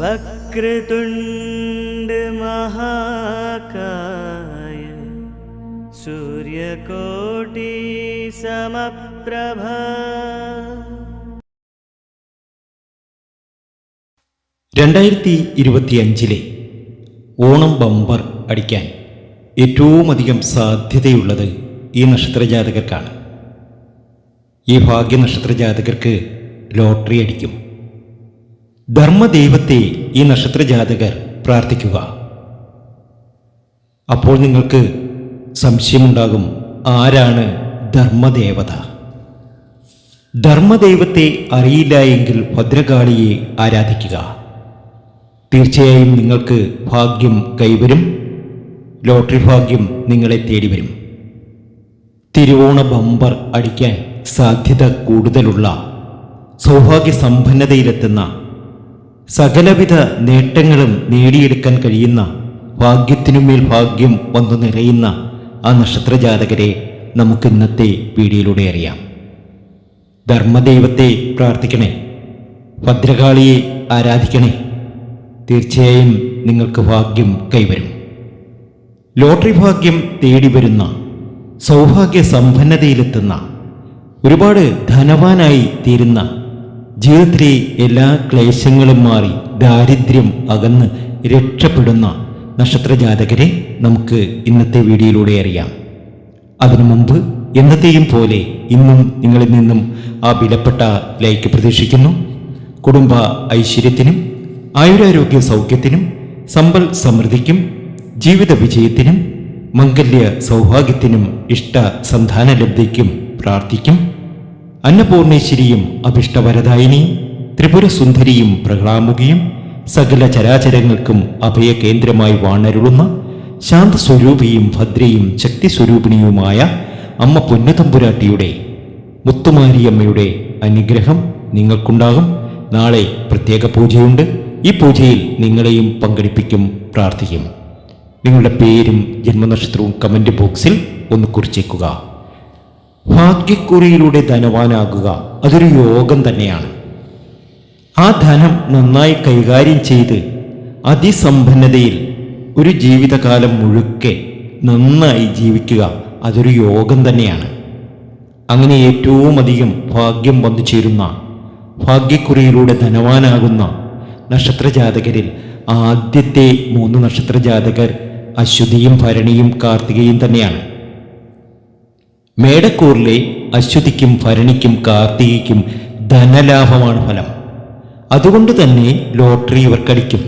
വക്രതുണ്ട് മഹാകായ. സൂര്യകോടി സമപ്രഭ. രണ്ടായിരത്തി ഇരുപത്തിയഞ്ചിലെ ഓണം ബമ്പർ അടിക്കാൻ ഏറ്റവും അധികം സാധ്യതയുള്ളത് ഈ നക്ഷത്രജാതകർക്കാണ്. ഈ ഭാഗ്യ നക്ഷത്രജാതകർക്ക് ലോട്ടറി അടിക്കും. ധർമ്മദൈവത്തെ ഈ നക്ഷത്രജാതകർ പ്രാർത്ഥിക്കുക. അപ്പോൾ നിങ്ങൾക്ക് സംശയമുണ്ടാകും ആരാണ് ധർമ്മദേവത? ധർമ്മദൈവത്തെ അറിയില്ല എങ്കിൽ ഭദ്രകാളിയെ ആരാധിക്കുക. തീർച്ചയായും നിങ്ങൾക്ക് ഭാഗ്യം കൈവരും ലോട്ടറി ഭാഗ്യം നിങ്ങളെ തേടി വരും തിരുവോണ ബമ്പർ അടിക്കാൻ സാധ്യത കൂടുതലുള്ള സൗഭാഗ്യ സമ്പന്നതയിലെത്തുന്ന സകലവിധ നേട്ടങ്ങളും നേടിയെടുക്കാൻ കഴിയുന്ന ഭാഗ്യത്തിനുമേൽ ഭാഗ്യം വന്നു നിറയുന്ന ആ നക്ഷത്രജാതകരെ നമുക്ക് ഇന്നത്തെ വീഡിയോയിലൂടെ അറിയാം. ധർമ്മദൈവത്തെ പ്രാർത്ഥിക്കണേ. ഭദ്രകാളിയെ ആരാധിക്കണേ. തീർച്ചയായും നിങ്ങൾക്ക് ഭാഗ്യം കൈവരും. ലോട്ടറി ഭാഗ്യം തേടി വരുന്ന സൗഭാഗ്യ സമ്പന്നതയിലെത്തുന്ന ഒരുപാട് ധനവാനായി തീരുന്ന ജീവിതത്തിലെ എല്ലാ ക്ലേശങ്ങളും മാറി ദാരിദ്ര്യം അകന്ന് രക്ഷപ്പെടുന്ന നക്ഷത്രജാതകരെ നമുക്ക് ഇന്നത്തെ വീഡിയോയിലൂടെ അറിയാം. അതിനു മുമ്പ് എന്നത്തെയും പോലെ ഇന്നും നിങ്ങളിൽ നിന്നും ആ വിലപ്പെട്ട ലൈക്ക് പ്രതീക്ഷിക്കുന്നു. കുടുംബ ഐശ്വര്യത്തിനും ആയുരാരോഗ്യ സൗഖ്യത്തിനും സമ്പൽ സമൃദ്ധിക്കും ജീവിത വിജയത്തിനും മംഗല്യ സൗഭാഗ്യത്തിനും ഇഷ്ട സന്താനലബ്ധിക്കും പ്രാർത്ഥിക്കും. അന്നപൂർണേശ്വരിയും അഭിഷ്ടവരദായിനി ത്രിപുരസുന്ദരിയും പ്രഹ്ലാമുകിയും സകല ചരാചരങ്ങൾക്കും അഭയകേന്ദ്രമായി വാണരുളുന്ന ശാന്തസ്വരൂപിയും ഭദ്രയും ശക്തിസ്വരൂപിണിയുമായ അമ്മ പൊന്നുതമ്പുരാട്ടിയുടെ മുത്തുമാരിയമ്മയുടെ അനുഗ്രഹം നിങ്ങൾക്കുണ്ടാകും. നാളെ പ്രത്യേക പൂജയുണ്ട്. ഈ പൂജയിൽ നിങ്ങളെയും പങ്കെടുപ്പിക്കും പ്രാർത്ഥിക്കും. നിങ്ങളുടെ പേരും ജന്മനക്ഷത്രവും കമന്റ് ബോക്സിൽ ഒന്ന് കുറിച്ചേക്കുക. ഭാഗ്യക്കുറിയിലൂടെ ധനവാനാകുക അതൊരു യോഗം തന്നെയാണ്. ആ ധനം നന്നായി കൈകാര്യം ചെയ്ത് അതിസമ്പന്നതയിൽ ഒരു ജീവിതകാലം മുഴുക്കെ നന്നായി ജീവിക്കുക അതൊരു യോഗം തന്നെയാണ്. അങ്ങനെ ഏറ്റവും അധികം ഭാഗ്യം വന്നു ചേരുന്ന ഭാഗ്യക്കുറിയിലൂടെ ധനവാനാകുന്ന നക്ഷത്രജാതകരിൽ ആദ്യത്തെ മൂന്ന് നക്ഷത്രജാതകർ അശ്വതിയും ഭരണിയും കാർത്തികയും തന്നെയാണ്. മേടക്കൂറിലെ അശ്വതിക്കും ഭരണിക്കും കാർത്തികയ്ക്കും ധനലാഭമാണ് ഫലം. അതുകൊണ്ട് തന്നെ ലോട്ടറി ഇവർക്കടിക്കും.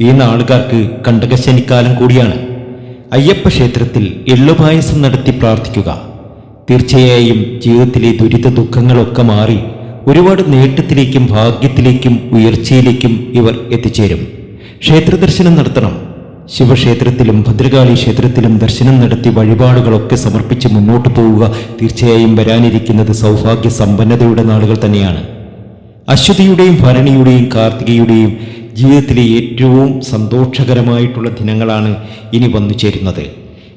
ഈ നാളുകാർക്ക് കണ്ടകശനിക്കാലം കൂടിയാണ്. അയ്യപ്പ ക്ഷേത്രത്തിൽ എള്ളുപായസം നടത്തി പ്രാർത്ഥിക്കുക. തീർച്ചയായും ജീവിതത്തിലെ ദുരിത ദുഃഖങ്ങളൊക്കെ മാറി ഒരുപാട് നേട്ടത്തിലേക്കും ഭാഗ്യത്തിലേക്കും ഉയർച്ചയിലേക്കും ഇവർ എത്തിച്ചേരും. ക്ഷേത്രദർശനം നടത്തണം. ശിവക്ഷേത്രത്തിലും ഭദ്രകാളി ക്ഷേത്രത്തിലും ദർശനം നടത്തി വഴിപാടുകളൊക്കെ സമർപ്പിച്ച് മുന്നോട്ട് പോവുക തീർച്ചയായും വരാനിരിക്കുന്നത് സൗഭാഗ്യ സമ്പന്നതയുടെ നാളുകൾ തന്നെയാണ്. അശ്വതിയുടെയും ഭരണിയുടെയും കാർത്തികയുടെയും ജീവിതത്തിലെ ഏറ്റവും സന്തോഷകരമായിട്ടുള്ള ദിനങ്ങളാണ് ഇനി വന്നു ചേരുന്നത്.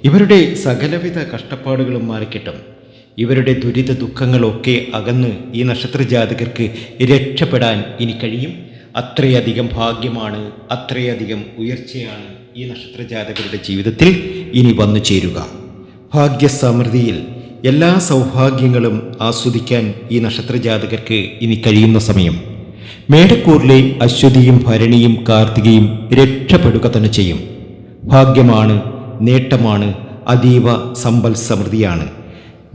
ഇവരുടെ സകലവിധ കഷ്ടപ്പാടുകളും മാറിക്കിട്ടും. ഇവരുടെ ദുരിത ദുഃഖങ്ങളൊക്കെ അകന്ന് ഈ നക്ഷത്ര ജാതകർക്ക് രക്ഷപ്പെടാൻ ഇനി കഴിയും. അത്രയധികം ഭാഗ്യമാണ് അത്രയധികം ഉയർച്ചയാണ് ഈ നക്ഷത്രജാതകരുടെ ജീവിതത്തിൽ ഇനി വന്നു ചേരുക. ഭാഗ്യസമൃദ്ധിയിൽ എല്ലാ സൗഭാഗ്യങ്ങളും ആസ്വദിക്കാൻ ഈ നക്ഷത്രജാതകർക്ക് ഇനി കഴിയുന്ന സമയം. മേടക്കൂറിലെ അശ്വതിയും ഭരണിയും കാർത്തികയും രക്ഷപ്പെടുക തന്നെ ചെയ്യും. ഭാഗ്യമാണ് നേട്ടമാണ് അതീവ സമ്പൽ സമൃദ്ധിയാണ്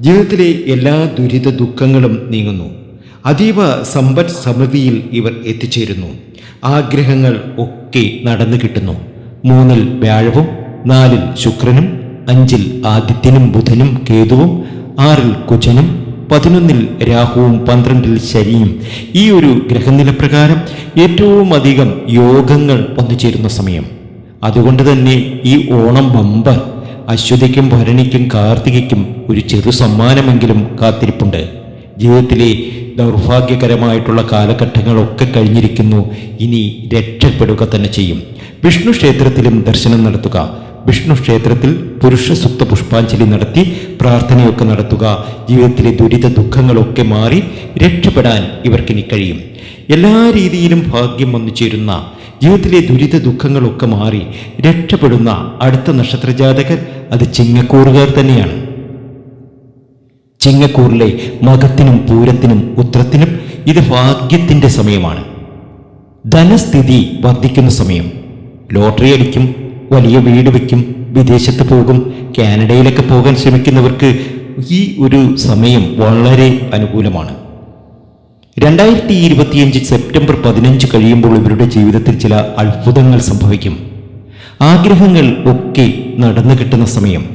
ജീവിതത്തിലെ എല്ലാ ദുരിത ദുഃഖങ്ങളും നീങ്ങുന്നു. അതീവ സമ്പദ് സമൃദ്ധിയിൽ ഇവർ എത്തിച്ചേരുന്നു. ആഗ്രഹങ്ങൾ ഒക്കെ നടന്നു കിട്ടുന്നു. മൂന്നിൽ വ്യാഴവും നാലിൽ ശുക്രനും അഞ്ചിൽ ആദിത്യനും ബുധനും കേതുവും ആറിൽ കുജനും പതിനൊന്നിൽ രാഹുവും പന്ത്രണ്ടിൽ ശനിയും. ഈ ഒരു ഗ്രഹനില പ്രകാരം ഏറ്റവും അധികം യോഗങ്ങൾ വന്നു ചേരുന്ന സമയം. അതുകൊണ്ട് തന്നെ ഈ ഓണം ബമ്പർ അശ്വതിക്കും ഭരണിക്കും കാർത്തികയ്ക്കും ഒരു ചെറു സമ്മാനമെങ്കിലും കാത്തിരിപ്പുണ്ട്. ജീവിതത്തിലെ ദൗർഭാഗ്യകരമായിട്ടുള്ള കാലഘട്ടങ്ങളൊക്കെ കഴിഞ്ഞിരിക്കുന്നു. ഇനി രക്ഷപ്പെടുക തന്നെ ചെയ്യും. വിഷ്ണു ക്ഷേത്രത്തിലും ദർശനം നടത്തുക. വിഷ്ണു ക്ഷേത്രത്തിൽ പുരുഷ സുപ്ത പുഷ്പാഞ്ജലി നടത്തി പ്രാർത്ഥനയൊക്കെ നടത്തുക. ജീവിതത്തിലെ ദുരിത ദുഃഖങ്ങളൊക്കെ മാറി രക്ഷപ്പെടാൻ ഇവർക്കിനി കഴിയും. എല്ലാ രീതിയിലും ഭാഗ്യം വന്നു ചേരുന്ന ജീവിതത്തിലെ ദുരിത ദുഃഖങ്ങളൊക്കെ മാറി രക്ഷപ്പെടുന്ന അടുത്ത നക്ഷത്രജാതകർ അത് ചിങ്ങക്കൂറുകാർ തന്നെയാണ്. ചിങ്ങക്കൂറിലെ മകത്തിനും പൂരത്തിനും ഉത്രത്തിനും ഇത് ഭാഗ്യത്തിന്റെ സമയമാണ്. ധനസ്ഥിതി വർദ്ധിക്കുന്ന സമയം. ലോട്ടറി അടിക്കും വലിയ വീട് വയ്ക്കും വിദേശത്ത് പോകും കാനഡയിലൊക്കെ പോകാൻ ശ്രമിക്കുന്നവർക്ക് ഈ ഒരു സമയം വളരെ അനുകൂലമാണ്. രണ്ടായിരത്തി ഇരുപത്തിയഞ്ച് സെപ്റ്റംബർ പതിനഞ്ച് കഴിയുമ്പോൾ ഇവരുടെ ജീവിതത്തിൽ ചില അത്ഭുതങ്ങൾ സംഭവിക്കും. ആഗ്രഹങ്ങൾ ഒക്കെ നടന്നു കിട്ടുന്ന സമയം.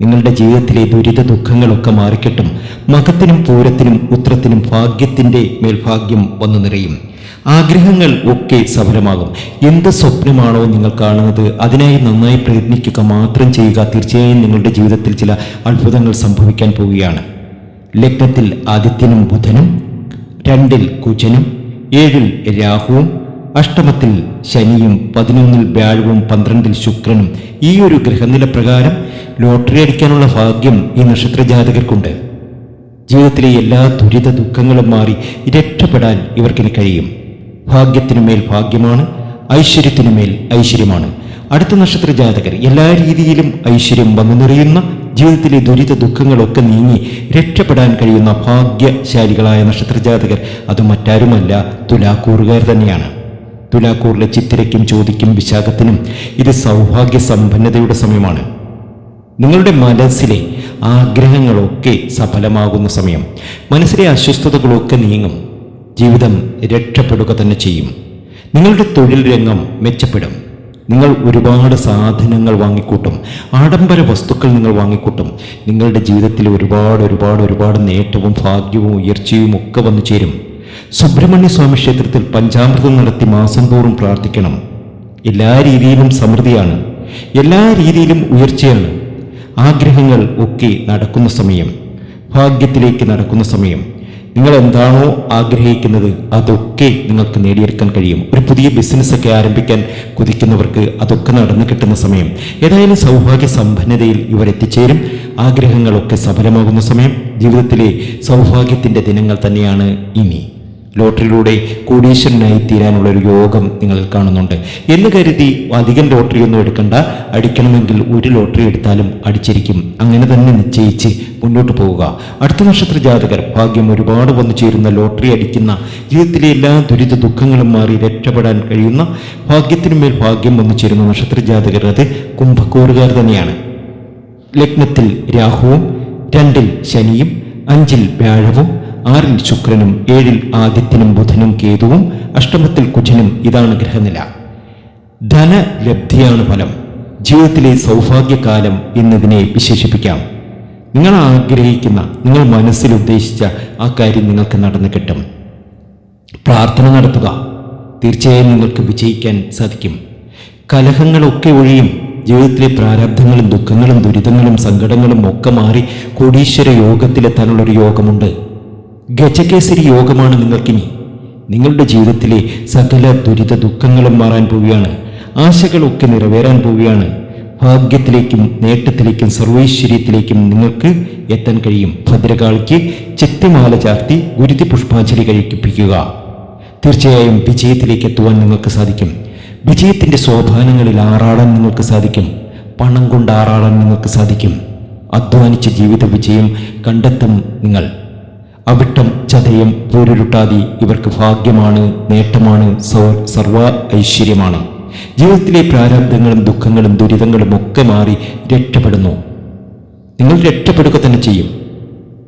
നിങ്ങളുടെ ജീവിതത്തിലെ ദുരിത ദുഃഖങ്ങളൊക്കെ മാറിക്കിട്ടും മകത്തിനും പൂരത്തിനും ഉത്രത്തിനും ഭാഗ്യത്തിന്റെ മേൽഭാഗ്യം വന്നു നിറയും. ആഗ്രഹങ്ങൾ ഒക്കെ സഫലമാകും. എന്ത് സ്വപ്നമാണോ നിങ്ങൾ കാണുന്നത് അതിനായി നന്നായി പ്രയത്നിക്കുക മാത്രം ചെയ്യുക തീർച്ചയായും നിങ്ങളുടെ ജീവിതത്തിൽ ചില അത്ഭുതങ്ങൾ സംഭവിക്കാൻ പോവുകയാണ്. ലഗ്നത്തിൽ ആദിത്യനും ബുധനും രണ്ടിൽ കുജനും ഏഴിൽ രാഹുവും അഷ്ടമത്തിൽ ശനിയും പതിനൊന്നിൽ വ്യാഴവും പന്ത്രണ്ടിൽ ശുക്രനും ഈ ഒരു ഗ്രഹനില പ്രകാരം ലോട്ടറി അടിക്കാനുള്ള ഭാഗ്യം ഈ നക്ഷത്ര ജാതകർക്കുണ്ട്. ജീവിതത്തിലെ എല്ലാ ദുരിത ദുഃഖങ്ങളും മാറി രക്ഷപ്പെടാൻ ഇവർക്കിനി കഴിയും. ഭാഗ്യത്തിനു മേൽ ഭാഗ്യമാണ് ഐശ്വര്യത്തിനു മേൽ ഐശ്വര്യമാണ്. അടുത്ത നക്ഷത്ര ജാതകർ എല്ലാ രീതിയിലും ഐശ്വര്യം വന്നു നിറയുന്ന ജീവിതത്തിലെ ദുരിത ദുഃഖങ്ങളൊക്കെ നീങ്ങി രക്ഷപ്പെടാൻ കഴിയുന്ന ഭാഗ്യശാലികളായ നക്ഷത്ര ജാതകർ അത് മറ്റാരുമല്ല തുലാക്കൂറുകാർ തന്നെയാണ്. തുലാക്കൂറിലെ ചിത്തിരയ്ക്കും ചോദിക്കും വിശാഖത്തിനും ഇത് സൗഭാഗ്യ സമ്പന്നതയുടെ സമയമാണ്. നിങ്ങളുടെ മനസ്സിലെ ആഗ്രഹങ്ങളൊക്കെ സഫലമാകുന്ന സമയം. മനസ്സിലെ അസ്വസ്ഥതകളൊക്കെ നീങ്ങും. ജീവിതം രക്ഷപ്പെടുക തന്നെ ചെയ്യും. നിങ്ങളുടെ തൊഴിൽ രംഗം മെച്ചപ്പെടും. നിങ്ങൾ ഒരുപാട് സാധനങ്ങൾ വാങ്ങിക്കൂട്ടും. ആഡംബര വസ്തുക്കൾ നിങ്ങൾ വാങ്ങിക്കൂട്ടും. നിങ്ങളുടെ ജീവിതത്തിൽ ഒരുപാട് ഒരുപാട് ഒരുപാട് നേട്ടവും ഭാഗ്യവും ഉയർച്ചയും ഒക്കെ വന്നു ചേരും. സുബ്രഹ്മണ്യ സ്വാമി ക്ഷേത്രത്തിൽ പഞ്ചാമൃതം നടത്തി മാസം തോറും പ്രാർത്ഥിക്കണം. എല്ലാ രീതിയിലും സമൃദ്ധിയാണ്. എല്ലാ രീതിയിലും ഉയർച്ചയാണ്. ആഗ്രഹങ്ങൾ ഒക്കെ നടക്കുന്ന സമയം ഭാഗ്യത്തിലേക്ക് നടക്കുന്ന സമയം. നിങ്ങൾ എന്താണോ ആഗ്രഹിക്കുന്നത് അതൊക്കെ നിങ്ങൾക്ക് നേടിയെടുക്കാൻ കഴിയും. ഒരു പുതിയ ബിസിനസ്സൊക്കെ ആരംഭിക്കാൻ കുതിക്കുന്നവർക്ക് അതൊക്കെ നടന്നു കിട്ടുന്ന സമയം. ഏതായാലും സൗഭാഗ്യ സമ്പന്നതയിൽ ഇവർ എത്തിച്ചേരും. ആഗ്രഹങ്ങളൊക്കെ സഫലമാകുന്ന സമയം. ജീവിതത്തിലെ സൗഭാഗ്യത്തിന്റെ ദിനങ്ങൾ തന്നെയാണ് ഇനി. ലോട്ടറിയിലൂടെ കോടീശ്വരനായി തീരാനുള്ള ഒരു യോഗം നിങ്ങൾ കാണുന്നുണ്ട്. എന്ന് കരുതി അധികം ലോട്ടറി ഒന്നും എടുക്കണ്ട. അടിക്കണമെങ്കിൽ ഒരു ലോട്ടറി എടുത്താലും അടിച്ചിരിക്കും. അങ്ങനെ തന്നെ നിശ്ചയിച്ച് മുന്നോട്ട് പോവുക. അടുത്ത നക്ഷത്ര ജാതകർ ഭാഗ്യം ഒരുപാട് വന്നു ചേരുന്ന ലോട്ടറി അടിക്കുന്ന ജീവിതത്തിലെ എല്ലാ ദുരിത ദുഃഖങ്ങളും മാറി രക്ഷപ്പെടാൻ കഴിയുന്ന ഭാഗ്യത്തിനുമേൽ ഭാഗ്യം വന്നു ചേരുന്ന നക്ഷത്ര ജാതകർ അത് കുംഭക്കൂറുകാർ തന്നെയാണ്. ലഗ്നത്തിൽ രാഹുവും രണ്ടിൽ ശനിയും അഞ്ചിൽ വ്യാഴവും ആറിൽ ശുക്രനും ഏഴിൽ ആദിത്യനും ബുധനും കേതുവും അഷ്ടമത്തിൽ കുജനും ഇതാണ് ഗ്രഹനില. ധനലബ്ധിയാണ് ഫലം. ജീവിതത്തിലെ സൗഭാഗ്യകാലം എന്നതിനെ വിശേഷിപ്പിക്കാം. നിങ്ങൾ ആഗ്രഹിക്കുന്ന നിങ്ങൾ മനസ്സിൽ ഉദ്ദേശിച്ച ആ കാര്യം നിങ്ങൾക്ക് നടന്നു കിട്ടും. പ്രാർത്ഥന നടത്തുക. തീർച്ചയായും നിങ്ങൾക്ക് വിജയിക്കാൻ സാധിക്കും. കലഹങ്ങളൊക്കെ ഒഴിയും ജീവിതത്തിലെ പ്രാരാബ്ധങ്ങളും ദുഃഖങ്ങളും ദുരിതങ്ങളും സങ്കടങ്ങളും ഒക്കെ മാറി കോടീശ്വര യോഗത്തിലെത്താനുള്ളൊരു യോഗമുണ്ട്. ഗജകേസരി യോഗമാണ് നിങ്ങൾക്കിനി. നിങ്ങളുടെ ജീവിതത്തിലെ സകല ദുരിത ദുഃഖങ്ങളും മാറാൻ പോവുകയാണ്. ആശകളൊക്കെ നിറവേറാൻ പോവുകയാണ്. ഭാഗ്യത്തിലേക്കും നേട്ടത്തിലേക്കും സർവൈശ്വര്യത്തിലേക്കും നിങ്ങൾക്ക് എത്താൻ കഴിയും. ഭദ്രകാളിക്ക് ചെത്തിമാല ചാർത്തി ഗുരുതി പുഷ്പാഞ്ജലി കഴിപ്പിക്കുക. തീർച്ചയായും വിജയത്തിലേക്ക് എത്തുവാൻ നിങ്ങൾക്ക് സാധിക്കും. വിജയത്തിന്റെ സോപാനങ്ങളിൽ ആറാടാൻ നിങ്ങൾക്ക് സാധിക്കും. പണം കൊണ്ട് ആറാടാൻ നിങ്ങൾക്ക് സാധിക്കും. അധ്വാനിച്ച ജീവിത വിജയം കണ്ടെത്തും നിങ്ങൾ. അവിട്ടം ചതയം പോരുരുട്ടാതി ഇവർക്ക് ഭാഗ്യമാണ് നേട്ടമാണ് സർവ ഐശ്വര്യമാണ്. ജീവിതത്തിലെ പ്രാരബ്ധങ്ങളും ദുഃഖങ്ങളും ദുരിതങ്ങളും ഒക്കെ മാറി രക്ഷപ്പെടുന്നു. നിങ്ങൾ രക്ഷപ്പെടുക തന്നെ ചെയ്യും.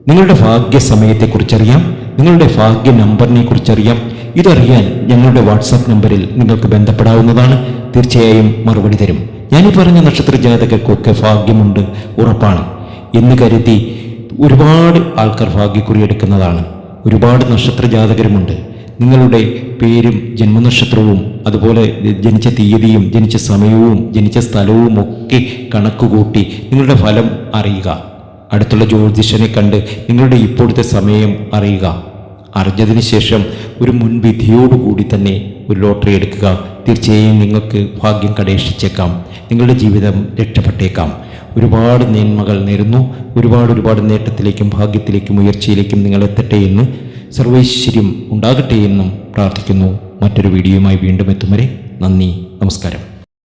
നിങ്ങളുടെ ഭാഗ്യ സമയത്തെക്കുറിച്ചറിയാം നിങ്ങളുടെ ഭാഗ്യ നമ്പറിനെ കുറിച്ചറിയാം ഇതറിയാൻ ഞങ്ങളുടെ വാട്സാപ്പ് നമ്പറിൽ നിങ്ങൾക്ക് ബന്ധപ്പെടാവുന്നതാണ്. തീർച്ചയായും മറുപടി തരും. ഞാൻ ഈ പറഞ്ഞ നക്ഷത്ര ജാതകർക്കൊക്കെ ഭാഗ്യമുണ്ട് ഉറപ്പാണ്. എന്ന് കരുതി ഒരുപാട് ആൾക്കാർ ഭാഗ്യക്കുറി എടുക്കുന്നതാണ്. ഒരുപാട് നക്ഷത്ര ജാതകരുമുണ്ട് നിങ്ങളുടെ പേരും ജന്മനക്ഷത്രവും അതുപോലെ ജനിച്ച തീയതിയും ജനിച്ച സമയവും ജനിച്ച സ്ഥലവും ഒക്കെ കണക്കുകൂട്ടി നിങ്ങളുടെ ഫലം അറിയുക. അടുത്തുള്ള ജ്യോതിഷനെ കണ്ട് നിങ്ങളുടെ ഇപ്പോഴത്തെ സമയം അറിയുക. അറിഞ്ഞതിന് ശേഷം ഒരു മുൻവിധിയോടുകൂടി തന്നെ ഒരു ലോട്ടറി എടുക്കുക. തീർച്ചയായും നിങ്ങൾക്ക് ഭാഗ്യം കടേഷിച്ചേക്കാം. നിങ്ങളുടെ ജീവിതം രക്ഷപ്പെട്ടേക്കാം. ഒരുപാട് നന്മകൾ നേരുന്നു. ഒരുപാട് ഒരുപാട് നേട്ടത്തിലേക്കും ഭാഗ്യത്തിലേക്കും ഉയർച്ചയിലേക്കും നിങ്ങൾ എത്തട്ടെ എന്ന് സർവൈശ്വര്യം ഉണ്ടാകട്ടെ എന്നും പ്രാർത്ഥിക്കുന്നു. മറ്റൊരു വീഡിയോയുമായി വീണ്ടും എത്തും വരെ നന്ദി നമസ്കാരം.